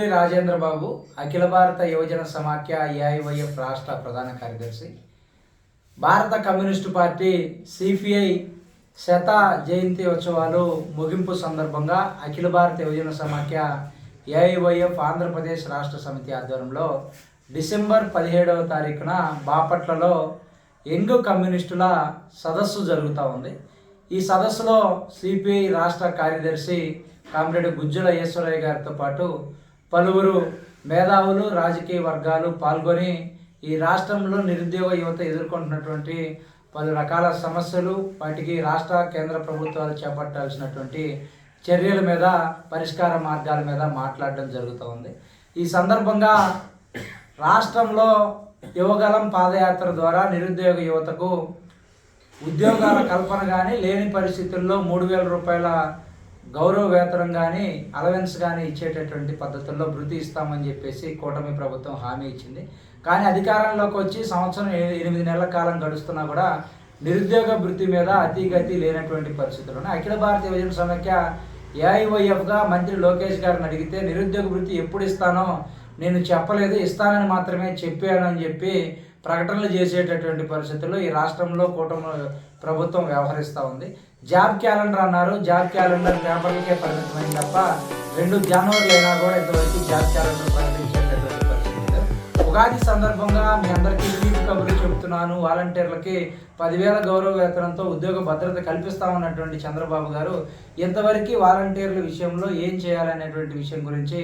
శ్రీ రాజేంద్ర బాబు అఖిల భారత యువజన సమాఖ్య ఏఐవైఎఫ్ రాష్ట్ర ప్రధాన కార్యదర్శి భారత కమ్యూనిస్టు పార్టీ సిపిఐ శత జయంతి ఉత్సవాలు ముగింపు సందర్భంగా అఖిల భారత యువజన సమాఖ్య ఏఐవైఎఫ్ ఆంధ్రప్రదేశ్ రాష్ట్ర సమితి ఆధ్వర్యంలో డిసెంబర్ పదిహేడవ తారీఖున బాపట్లలో యంగ్ కమ్యూనిస్టుల సదస్సు జరుగుతూ ఉంది. ఈ సదస్సులో సిపిఐ రాష్ట్ర కార్యదర్శి కామ్రేడ్ గుజ్జుల ఈశ్వరయ్య గారితో పాటు పలువురు మేధావులు రాజకీయ వర్గాలు పాల్గొని ఈ రాష్ట్రంలో నిరుద్యోగ యువత ఎదుర్కొంటున్నటువంటి పలు రకాల సమస్యలు వాటికి రాష్ట్ర కేంద్ర ప్రభుత్వాలు చేపట్టాల్సినటువంటి చర్యల మీద పరిష్కార మార్గాల మీద మాట్లాడడం జరుగుతూ ఉంది. ఈ సందర్భంగా రాష్ట్రంలో యువగలం పాదయాత్ర ద్వారా నిరుద్యోగ యువతకు ఉద్యోగాల కల్పన కానీ లేని పరిస్థితుల్లో మూడు వేల రూపాయల గౌరవ వేతనం కానీ అలవెన్స్ కానీ ఇచ్చేటటువంటి పద్ధతుల్లో భృతి ఇస్తామని చెప్పేసి కూటమి ప్రభుత్వం హామీ ఇచ్చింది. కానీ అధికారంలోకి వచ్చి సంవత్సరం ఎనిమిది నెలల కాలం గడుస్తున్నా కూడా నిరుద్యోగ భృతి మీద అతిగతి లేనటువంటి పరిస్థితుల్లోనే అఖిల భారత యువజన సమైక్య ఏఐఓఎఫ్గా మంత్రి లోకేష్ గారిని అడిగితే నిరుద్యోగ భృతి ఎప్పుడు ఇస్తానో నేను చెప్పలేదు ఇస్తానని మాత్రమే చెప్పాను అని చెప్పి ప్రకటనలు చేసేటటువంటి పరిస్థితుల్లో ఈ రాష్ట్రంలో కూటమి ప్రభుత్వం వ్యవహరిస్తూ ఉంది. జాబ్ క్యాలెండర్ అన్నారు. జాబ్ క్యాలెండర్ పేపర్లకే పరిమితమైంది తప్ప రెండు జనవరి అయినా కూడా ఇంతవరకు జాబ్ క్యాలెండర్ ప్రకటించారు ఉగాది సందర్భంగా మీ అందరికీ లీవ్ కబుర్లు చెబుతున్నాను. వాలంటీర్లకి పదివేల గౌరవ వేతనంతో ఉద్యోగ భద్రత కల్పిస్తామన్నటువంటి చంద్రబాబు గారు ఇంతవరకు వాలంటీర్ల విషయంలో ఏం చేయాలనేటువంటి విషయం గురించి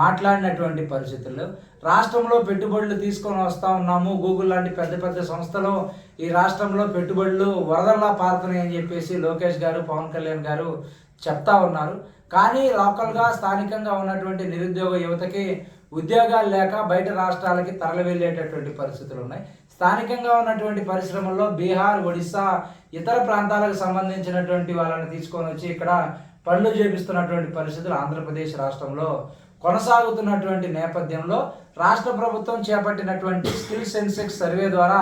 మాట్లాడినటువంటి పరిస్థితుల్లో రాష్ట్రంలో పెట్టుబడులు తీసుకొని వస్తూ ఉన్నాము. గూగుల్ లాంటి పెద్ద పెద్ద సంస్థలు ఈ రాష్ట్రంలో పెట్టుబడులు వరదల్లా పారుతున్నాయి అని చెప్పేసి లోకేష్ గారు పవన్ కళ్యాణ్ గారు చెప్తా ఉన్నారు. కానీ లోకల్గా స్థానికంగా ఉన్నటువంటి నిరుద్యోగ యువతకి ఉద్యోగాలు లేక బయట రాష్ట్రాలకి తరలి వెళ్ళేటటువంటి పరిస్థితులు ఉన్నాయి. స్థానికంగా ఉన్నటువంటి పరిశ్రమల్లో బీహార్ ఒడిస్సా ఇతర ప్రాంతాలకు సంబంధించినటువంటి వాళ్ళని తీసుకొని వచ్చి ఇక్కడ పనులు చేపిస్తున్నటువంటి పరిస్థితులు ఆంధ్రప్రదేశ్ రాష్ట్రంలో కొనసాగుతున్నటువంటి నేపథ్యంలో రాష్ట్ర ప్రభుత్వం చేపట్టినటువంటి స్కిల్ సెన్సెక్స్ సర్వే ద్వారా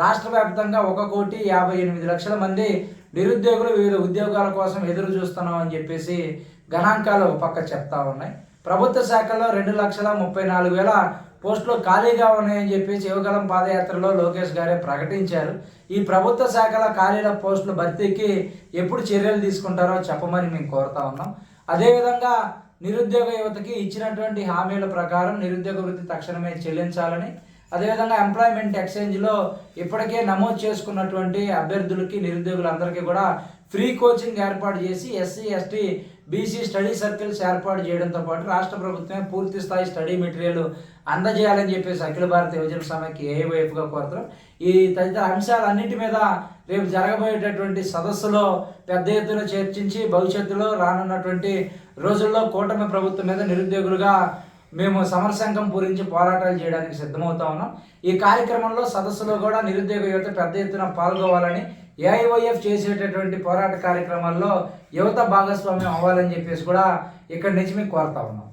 రాష్ట్ర వ్యాప్తంగా ఒక కోటి యాభై ఎనిమిది లక్షల మంది నిరుద్యోగులు వివిధ ఉద్యోగాల కోసం ఎదురు చూస్తున్నాం అని చెప్పేసి గణాంకాలు ఒక పక్క చెప్తా ఉన్నాయి. ప్రభుత్వ శాఖలో రెండు లక్షల ముప్పై నాలుగు వేల పోస్టులు ఖాళీగా ఉన్నాయని చెప్పేసి యువగలం పాదయాత్రలో లోకేష్ గారే ప్రకటించారు. ఈ ప్రభుత్వ శాఖల ఖాళీల పోస్టుల భర్తీకి ఎప్పుడు చర్యలు తీసుకుంటారో చెప్పమని మేము కోరుతా ఉన్నాం. అదేవిధంగా నిరుద్యోగ యువతకి ఇచ్చినటువంటి హామీల ప్రకారం నిరుద్యోగ వృత్తి తక్షణమే చెల్లించాలని అదేవిధంగా ఎంప్లాయ్మెంట్ ఎక్స్చేంజ్లో ఇప్పటికే నమోదు చేసుకున్నటువంటి అభ్యర్థులకి నిరుద్యోగులందరికీ కూడా ఫ్రీ కోచింగ్ ఏర్పాటు చేసి SC ST BC study circles ఏర్పాటు చేయడంతో పాటు రాష్ట్ర ప్రభుత్వమే పూర్తి స్థాయి స్టడీ మెటీరియల్ అందజేయాలని చెప్పేసి అఖిల భారత యువజన సమైకి ఏవైపుగా కోరుతున్నాం ఈ తదితర అంశాలన్నిటి మీద రేపు జరగబోయేటటువంటి సదస్సులో పెద్ద ఎత్తున చర్చించి భవిష్యత్తులో రానున్నటువంటి రోజుల్లో కూటమి ప్రభుత్వం మీద నిరుద్యోగులుగా మేము సమరసంఘం పూరించి పోరాటాలు చేయడానికి సిద్ధమవుతా ఉన్నాం. ఈ కార్యక్రమంలో సదస్సులో కూడా నిరుద్యోగ యువత పెద్ద ఎత్తున పాల్గొవాలని ఏఐవైఎఫ్ చేసేటటువంటి పోరాట కార్యక్రమాల్లో యువత భాగస్వామ్యం అవ్వాలని చెప్పేసి కూడా ఇక్కడి నుంచి మీకు కోరుతా ఉన్నాం.